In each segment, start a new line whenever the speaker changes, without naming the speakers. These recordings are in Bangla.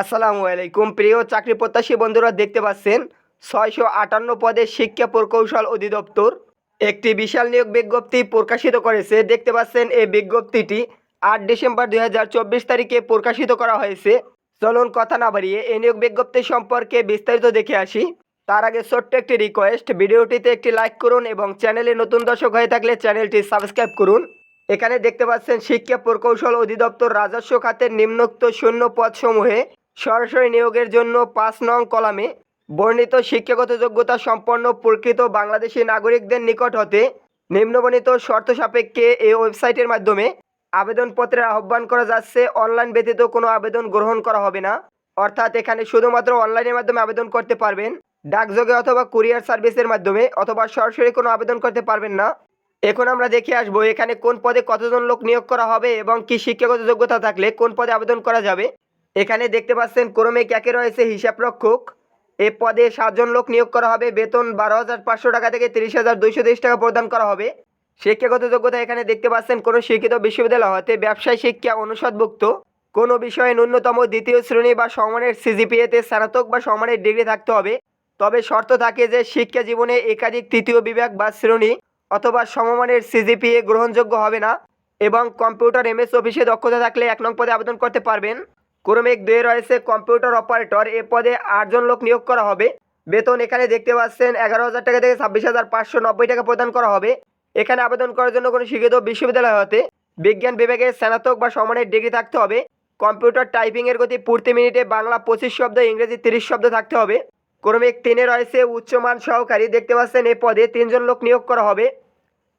আসসালামু আলাইকুম। প্রিয় চাকরি প্রত্যাশী বন্ধুরা, দেখতে পাচ্ছেন ছয়শো আটান্ন পদে শিক্ষা প্রকৌশল অধিদপ্তর একটি বিশাল নিয়োগ বিজ্ঞপ্তি প্রকাশিত করেছে। দেখতে পাচ্ছেন, এই বিজ্ঞপ্তিটি আট ডিসেম্বর দুই হাজার চব্বিশ তারিখে প্রকাশিত করা হয়েছে। চলুন কথা না বাড়িয়ে এই নিয়োগ বিজ্ঞপ্তি সম্পর্কে বিস্তারিত দেখে আসি। তার আগে ছোট্ট একটি রিকোয়েস্ট ভিডিওটিতে একটি লাইক করুন এবং চ্যানেলে নতুন দর্শক হয়ে থাকলে চ্যানেলটি সাবস্ক্রাইব করুন। এখানে দেখতে পাচ্ছেন, শিক্ষা প্রকৌশল অধিদপ্তর রাজস্ব খাতের নিম্নোক্ত শূন্য পদসমূহে সরাসরি নিয়োগের জন্য পাঁচ নং কলামে বর্ণিত শিক্ষাগত যোগ্যতা সম্পন্ন প্রকৃত বাংলাদেশি নাগরিকদের নিকট হতে নিম্নবর্ণিত শর্ত সাপেক্ষে এই ওয়েবসাইটের মাধ্যমে আবেদনপত্রের আহ্বান করা যাচ্ছে। অনলাইন ব্যতীত কোনো আবেদন গ্রহণ করা হবে না। অর্থাৎ এখানে শুধুমাত্র অনলাইনের মাধ্যমে আবেদন করতে পারবেন। ডাকযোগে অথবা কুরিয়ার সার্ভিসের মাধ্যমে অথবা সরাসরি কোনো আবেদন করতে পারবেন না। এখন আমরা দেখে আসব এখানে কোন পদে কতজন লোক নিয়োগ করা হবে এবং কি শিক্ষাগত যোগ্যতা থাকলে কোন পদে আবেদন করা যাবে। এখানে দেখতে পাচ্ছেন ক্রমে ক্যাকে রয়েছে হিসাব রক্ষক। এ পদে সাতজন লোক নিয়োগ করা হবে। বেতন বারো হাজার পাঁচশো টাকা থেকে তিরিশ হাজার দুইশো তেইশ টাকা প্রদান করা হবে। শিক্ষাগত যোগ্যতা এখানে দেখতে পাচ্ছেন কোনো শিক্ষিত বিশ্ববিদ্যালয় হতে ব্যবসায় শিক্ষা অনুষদভুক্ত। কোনো বিষয়ে ন্যূনতম দ্বিতীয় শ্রেণি বা সমানের সিজিপিএতে স্নাতক বা সমানের ডিগ্রি থাকতে হবে। তবে শর্ত থাকে যে শিক্ষা জীবনে একাধিক তৃতীয় বিভাগ বা শ্রেণি অথবা সমমানের সিজিপিএ গ্রহণযোগ্য হবে না এবং কম্পিউটার এমএস অফিসে দক্ষতা থাকলে এক নং পদে আবেদন করতে পারবেন। ক্রমিক দুয়ে রয়েছে কম্পিউটার অপারেটর। এ পদে আটজন লোক নিয়োগ করা হবে। বেতন এখানে দেখতে পাচ্ছেন এগারো হাজার টাকা থেকে ছাব্বিশ হাজার পাঁচশো নব্বই টাকা প্রদান করা হবে। এখানে আবেদন করার জন্য কোনো শিক্ষিত বিশ্ববিদ্যালয় হতে বিজ্ঞান বিভাগে স্নাতক বা সমানের ডিগ্রি থাকতে হবে। কম্পিউটার টাইপিংয়ের গতি প্রতি মিনিটে বাংলা পঁচিশ শব্দ, ইংরেজি তিরিশ শব্দ থাকতে হবে। ক্রমিক তিনে রয়েছে উচ্চমান সহকারী। দেখতে পাচ্ছেন এ পদে তিনজন লোক নিয়োগ করা হবে।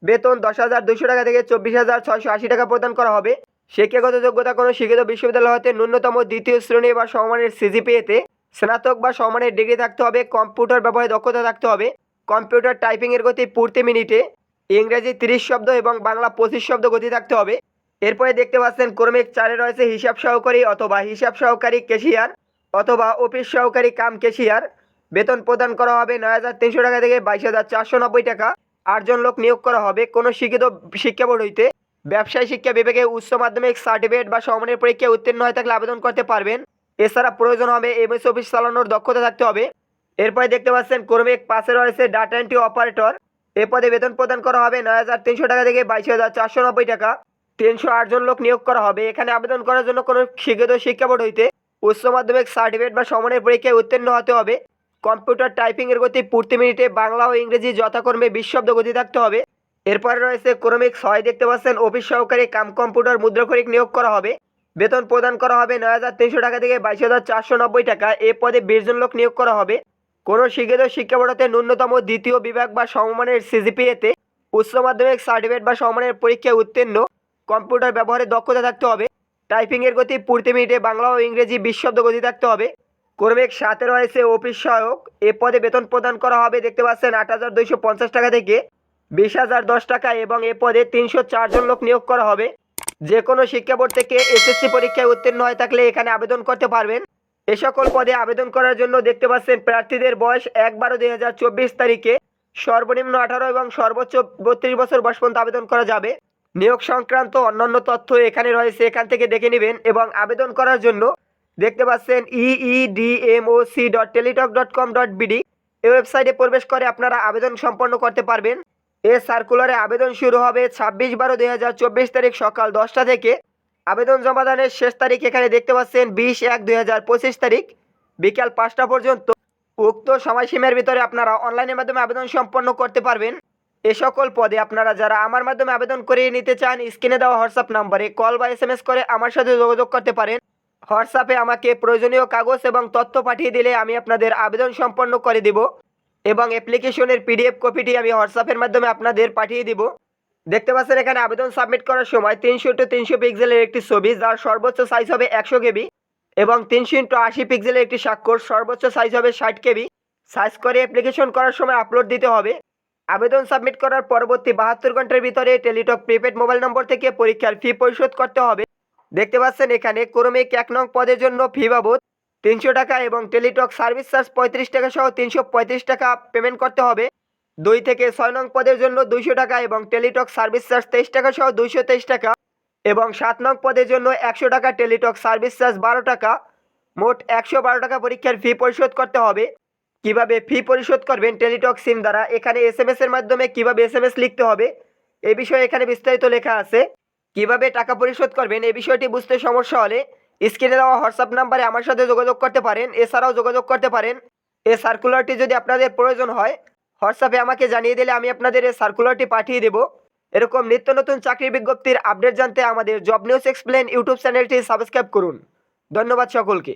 বেতন দশ হাজার দুশো টাকা থেকে চব্বিশ হাজার ছয়শো আশি টাকা প্রদান করা হবে। শিক্ষাগত যোগ্যতা কোনো শিক্ষিত বিশ্ববিদ্যালয় হতে ন্যূনতম দ্বিতীয় শ্রেণি বা সমানের সিজিপিএতে স্নাতক বা সমানের ডিগ্রি থাকতে হবে, কম্পিউটার ব্যবহারে দক্ষতা থাকতে হবে, কম্পিউটার টাইপিংয়ের গতি প্রতি মিনিটে, ইংরেজি তিরিশ শব্দ এবং বাংলা পঁচিশ শব্দ গতি থাকতে হবে। এরপরে দেখতে পাচ্ছেন ক্রমিক চারে রয়েছে হিসাব সহকারী অথবা হিসাব সহকারী কেশিয়ার অথবা অফিস সহকারী কাম কেশিয়ার বেতন প্রদান করা হবে নয় হাজার তিনশো টাকা থেকে বাইশ হাজার চারশো নব্বই টাকা। আটজন লোক নিয়োগ করা হবে। কোনো শিক্ষিত শিক্ষা বোর্ড হইতে ব্যবসায়, শিক্ষা বিভাগে উচ্চ মাধ্যমিক সার্টিফিকেট বা সমানের পরীক্ষায় উত্তীর্ণ হয়ে থাকলে আবেদন করতে পারবেন। এছাড়া প্রয়োজন হবে এমএস অফিস চালানোর দক্ষতা থাকতে হবে। এরপরে দেখতে পাচ্ছেন, ক্রমিক পাশে রয়েছে ডাটা এন্ট্রি অপারেটর এ পদে বেতন প্রদান করা হবে নয় হাজার তিনশো টাকা থেকে বাইশ হাজার চারশো নব্বই টাকা। তিনশো আটজন লোক নিয়োগ করা হবে। এখানে আবেদন করার জন্য কোনো শিক্ষিত শিক্ষা বোর্ড হইতে উচ্চ মাধ্যমিক সার্টিফিকেট বা সমানের পরীক্ষায় উত্তীর্ণ হতে হবে। কম্পিউটার টাইপিংয়ের গতি প্রতি মিনিটে বাংলা ও ইংরেজি যথাক্রমে বিশ শব্দ গতি থাকতে হবে। এরপরে রয়েছে ক্রমিক ছয়, দেখতে পাচ্ছেন, অফিস সহকারী কাম কম্পিউটার মুদ্রাক্ষরিক নিয়োগ করা হবে। বেতন প্রদান করা হবে নয় হাজার তিনশো টাকা থেকে বাইশ হাজার চারশো নব্বই টাকা। এ পদে বিশ জন লোক নিয়োগ করা হবে। কোনো শিক্ষিত শিক্ষা বোর্ডতে ন্যূনতম দ্বিতীয় বিভাগ বা সমমানের সিজিপিএতে উচ্চ মাধ্যমিক সার্টিফিকেট বা সমমানের পরীক্ষায় উত্তীর্ণ। কম্পিউটার ব্যবহারে দক্ষতা থাকতে হবে। টাইপিংয়ের গতি প্রতি মিনিটে বাংলা ও ইংরেজি বিশ শব্দ গতি থাকতে হবে। ক্রমিক সাথে রয়েছে অফিস সহায়ক। এ পদে বেতন প্রদান করা হবে, দেখতে পাচ্ছেন, আট হাজার দুইশো পঞ্চাশ টাকা থেকে। বিশ হাজার দশ টাকা এবং এ পদে তিনশো চারজন লোক নিয়োগ করা হবে। যে কোনো শিক্ষা বোর্ড থেকে এসএসসি পরীক্ষায় উত্তীর্ণ হয়ে থাকলে এখানে আবেদন করতে পারবেন। এ সকল পদে আবেদন করার জন্য দেখতে পাচ্ছেন প্রার্থীদের বয়স এক বারো দুই হাজার চব্বিশ তারিখে। সর্বনিম্ন আঠারো এবং সর্বোচ্চ বত্রিশ বছর বয়স পর্যন্ত আবেদন করা যাবে। নিয়োগ সংক্রান্ত অন্যান্য তথ্য এখানে রয়েছে, এখান থেকে দেখে নেবেন এবং আবেদন করার জন্য দেখতে পাচ্ছেন EEDMOC dot Teletalk dot com dot BD এই ওয়েবসাইটে প্রবেশ করে আপনারা আবেদন সম্পন্ন করতে পারবেন। এ সার্কুলারে আবেদন শুরু হবে ছাব্বিশ বারো দুই হাজার চব্বিশ তারিখ সকাল দশটা থেকে। আবেদন জমাদানের শেষ তারিখ এখানে দেখতে পাচ্ছেন বিশ এক দুই হাজার পঁচিশ তারিখ, বিকাল পাঁচটা পর্যন্ত। উক্ত সময়সীমার ভিতরে আপনারা অনলাইনের মাধ্যমে আবেদন সম্পন্ন করতে পারবেন। এ সকল পদে আপনারা যারা আমার মাধ্যমে আবেদন করিয়ে নিতে চান, স্ক্রিনে দেওয়া হোয়াটসঅ্যাপ নাম্বারে কল বা এস করে আমার সাথে যোগাযোগ করতে পারেন। হোয়াটসঅ্যাপে আমাকে প্রয়োজনীয় কাগজ এবং তথ্য পাঠিয়ে দিলে আমি আপনাদের আবেদন সম্পন্ন করে দেব। এবং অ্যাপ্লিকেশনের পিডিএফ কপিটি আমি হোয়াটসঅ্যাপের মাধ্যমে আপনাদের পাঠিয়ে দিব। দেখতে পাচ্ছেন এখানে আবেদন সাবমিট করার সময় তিনশো টু তিনশো পিক্সেলের একটি ছবি, যার সর্বোচ্চ সাইজ হবে একশো কেবি এবং তিনশো ইন্টু আশি পিক্সেলের একটি স্বাক্ষর, সর্বোচ্চ সাইজ হবে ষাট কেবি। সাইজ করে অ্যাপ্লিকেশন করার সময় আপলোড দিতে হবে। আবেদন সাবমিট করার পরবর্তী বাহাত্তর ঘণ্টার ভিতরে টেলিটক প্রিপেড মোবাইল নম্বর থেকে পরীক্ষার ফি পরিশোধ করতে হবে। দেখতে পাচ্ছেন এখানে ক্রমিক এক নং পদের জন্য ফি বাবদ তিনশো টাকা এবং টেলিটক সার্ভিস চার্জ পঁয়ত্রিশ টাকা সহ তিনশো পঁয়ত্রিশ টাকা পেমেন্ট করতে হবে। দুই থেকে ছয় নং পদের জন্য দুইশো টাকা এবং টেলিটক সার্ভিস চার্জ তেইশ টাকা সহ দুইশো তেইশ টাকা এবং সাত নং পদের জন্য একশো টাকা, টেলিটক সার্ভিস চার্জ বারো টাকা। মোট একশো বারো টাকা পরীক্ষার ফি পরিশোধ করতে হবে। কীভাবে ফি পরিশোধ করবেন টেলিটক সিম দ্বারা? এখানে এস এম এর মাধ্যমে কীভাবে এস এম এস লিখতে হবে? এই বিষয়ে এখানে বিস্তারিত লেখা আছে। কীভাবে টাকা পরিশোধ করবেন? এই বিষয়টি বুঝতে সমস্যা হলে স্ক্রিনে দেওয়া হোয়াটসঅ্যাপ নাম্বারে আমার সাথে যোগাযোগ করতে পারেন, এছাড়াও যোগাযোগ করতে পারেন। এই সার্কুলারটি যদি আপনাদের প্রয়োজন হয়, হোয়াটসঅ্যাপে আমাকে জানিয়ে দিলে আমি আপনাদের এই সার্কুলারটি পাঠিয়ে দেব। এরকম নিত্য নতুন চাকরির বিজ্ঞপ্তির আপডেট জানতে আমাদের জব নিউজ এক্সপ্লেন ইউটিউব চ্যানেলটি সাবস্ক্রাইব করুন। ধন্যবাদ সকলকে।